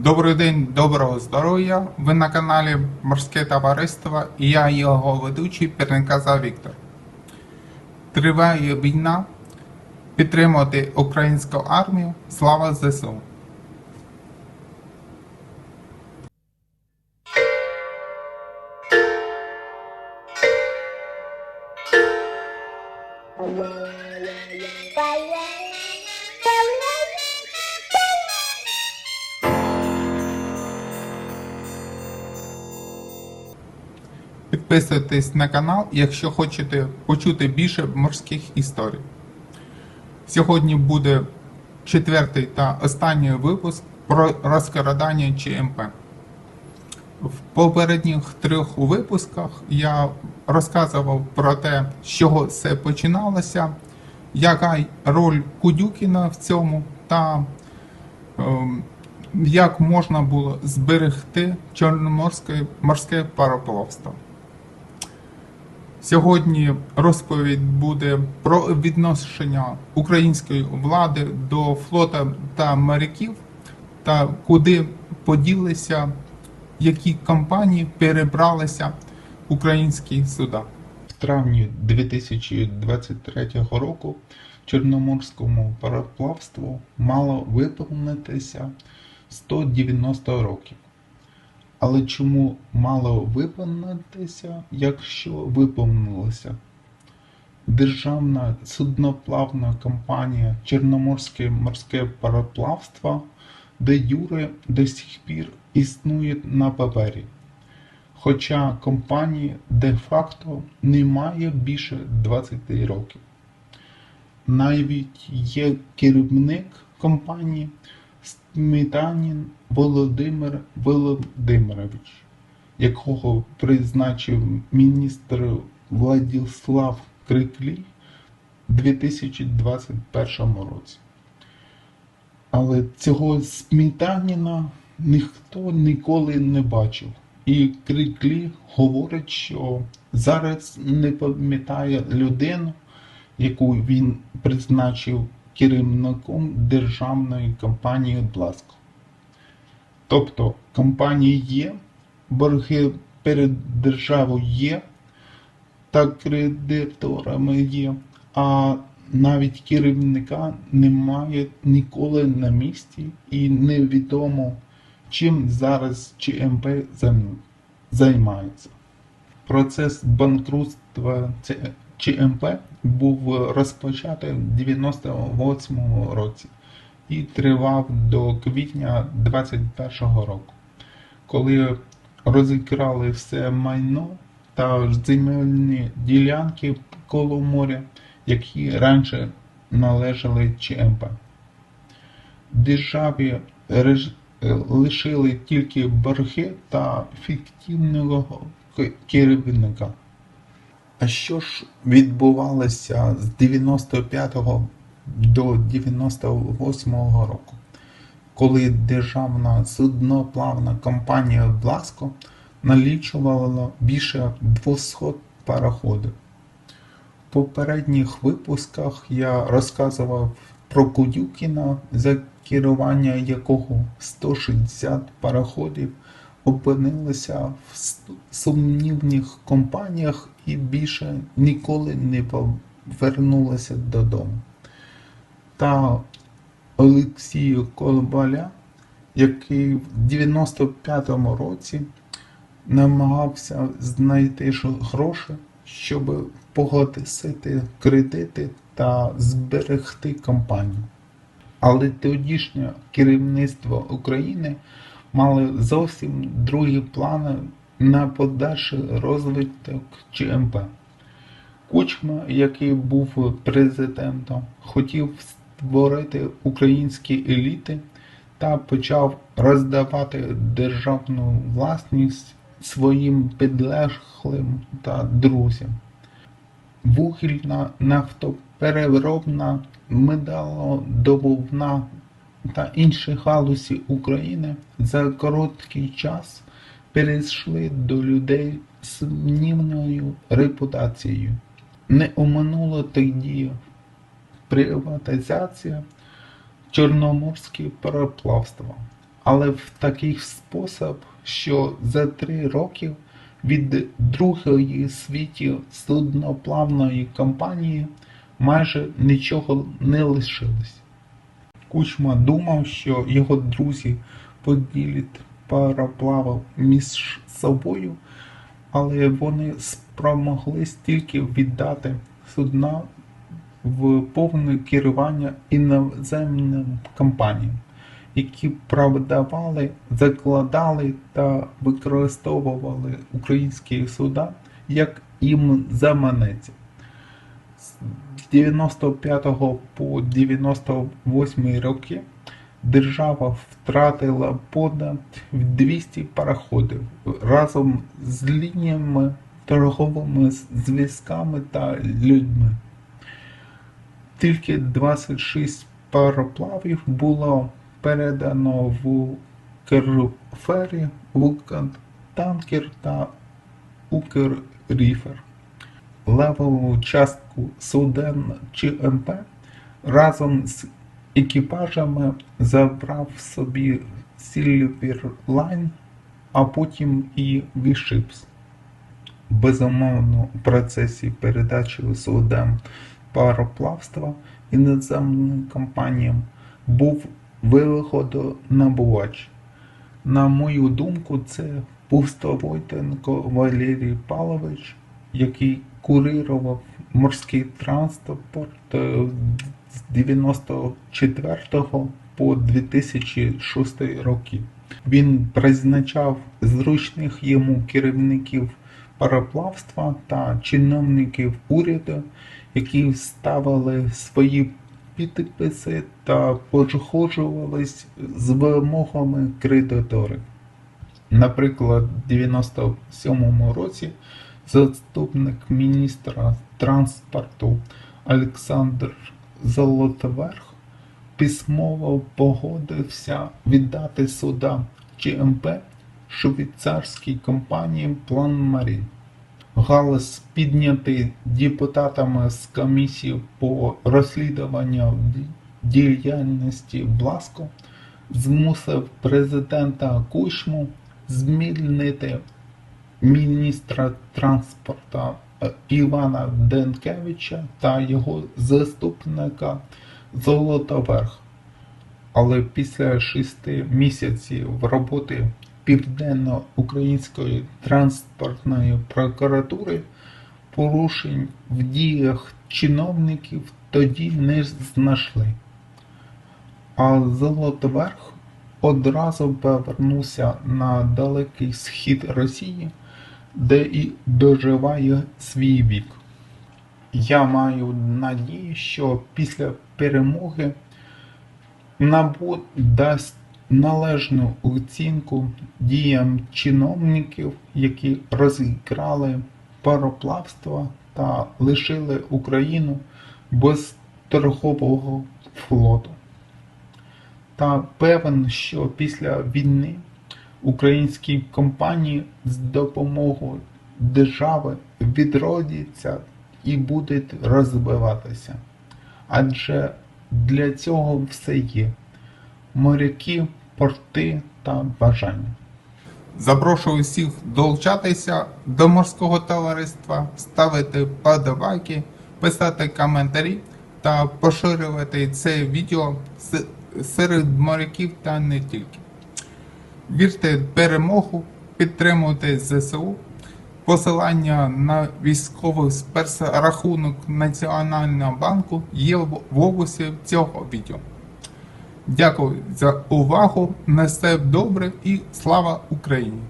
Добрий день, доброго здоров'я! Ви на каналі Морське Товариство і я його ведучий Перенказа Віктор. Триває війна. Підтримувати українську армію. Слава ЗСУ! Підписуйтесь на канал, якщо хочете почути більше морських історій. Сьогодні буде четвертий та останній випуск про розкрадання ЧМП. В попередніх трьох випусках я розказував про те, з чого все починалося, яка роль Кудюкіна в цьому, та ем, як можна було зберегти чорноморське морське пароплавство. Сьогодні розповідь буде про відношення української влади до флота та моряків та куди поділися, які компанії перебралися українські суда. В травні 2023 року Чорноморському пароплавству мало виповнитися 190 років. Але чому мало виповнитися, якщо виповнилося? Державна судноплавна компанія Чорноморське морське пароплавство де Юре до сих пір існує на папері. Хоча компанії де-факто немає більше 20 років. Навіть є керівник компанії Сметанін Володимир Володимирович, якого призначив міністр Владислав Криклій у 2021 році. Але цього Сметаніна ніхто ніколи не бачив. І Криклі говорить, що зараз не пам'ятає людину, яку він призначив керівником державної компанії Бласко. Тобто компанії є, борги перед державою є, та кредиторами є, а навіть керівника немає ніколи на місці і невідомо, чим зараз ЧМП займається. Процес банкрутства ЧМП був розпочатий в 98 році і тривав до квітня 21 року, коли розікрали все майно та земельні ділянки коло моря, які раніше належали ЧМП. Державі реж- лишили тільки борги та фіктивного керівника. А що ж відбувалося з 95 до 98 року, коли державна судноплавна компанія Бласко налічувала більше 200 пароходів? В попередніх випусках я розказував про Кудюкіна, за керування якого 160 пароходів опинилися в сумнівних компаніях і більше ніколи не повернулися додому. Та Олексію Колбаля, який в 95-му році намагався знайти гроші, щоб погасити кредити та зберегти компанію. Але тодішнє керівництво України мало зовсім другі плани на подальший розвиток ЧМП. Кучма, який був президентом, хотів створити українські еліти та почав роздавати державну власність своїм підлеглим та друзям. Вугільна, нафтопереробна, медалодобувна та інші галузі України за короткий час перейшли до людей з сумнівною репутацією. Не оминуло тоді приватизація Чорноморське пароплавство. але в такий спосіб, що за три роки від другої світі судноплавної компанії майже нічого не лишилось. Кучма думав, що його друзі поділять пароплав між собою, але вони спромоглись тільки віддати судна в повне керування іноземним компаніям, які продавали, закладали та використовували українські суда як їм заманеться. З 95 по 98 роки держава втратила понад 200 пароходів разом з лініями, торговими зв'язками та людьми. Тільки 26 пароплавів було передано в Укрфері, Укртанкер та Укрріфер. Левову частку суден ЧМП разом з екіпажами забрав собі Silver Line, а потім і V-Ships. Безумовно, у процесі передачі суден пароплавства іноземним компаніям був виходонабувач. На мою думку, це Пустовойтенко Валерій Павлович, який курирував морський транспорт е, з 94 по 2006 роки. Він призначав зручних йому керівників пароплавства та чиновників уряду, які ставили свої підписи та погоджувались з вимогами кредиторів. Наприклад, в 97 році заступник міністра транспорту Олександр Золотоверх письмово погодився віддати суда ЧМП швейцарській компанії План Марін. Галас, піднятий депутатами з комісії по розслідуванню діяльності Бласко, змусив президента Кучму змінити міністра транспорту е, Івана Денкевича та його заступника Золотоверх. Але після шести місяців роботи Південно-Української транспортної прокуратури порушень в діях чиновників тоді не знайшли. А Золотоверх одразу повернувся на далекий схід Росії, де і доживає свій вік. Я маю надію, що після перемоги НАБУ дасть належну оцінку діям чиновників, які розіграли пароплавство та лишили Україну без торгового флоту. Та певен, що після війни українські компанії з допомогою держави відродяться і будуть розвиватися. Адже для цього все є моряки, порти та бажання. Запрошую всіх долучатися до морського товариства, ставити подобайки, писати коментарі та поширювати це відео серед моряків та не тільки. Вірте в перемогу, підтримуйте ЗСУ. Посилання на військовий спецрахунок Національного банку є в описі цього відео. Дякую за увагу. На все добре і слава Україні!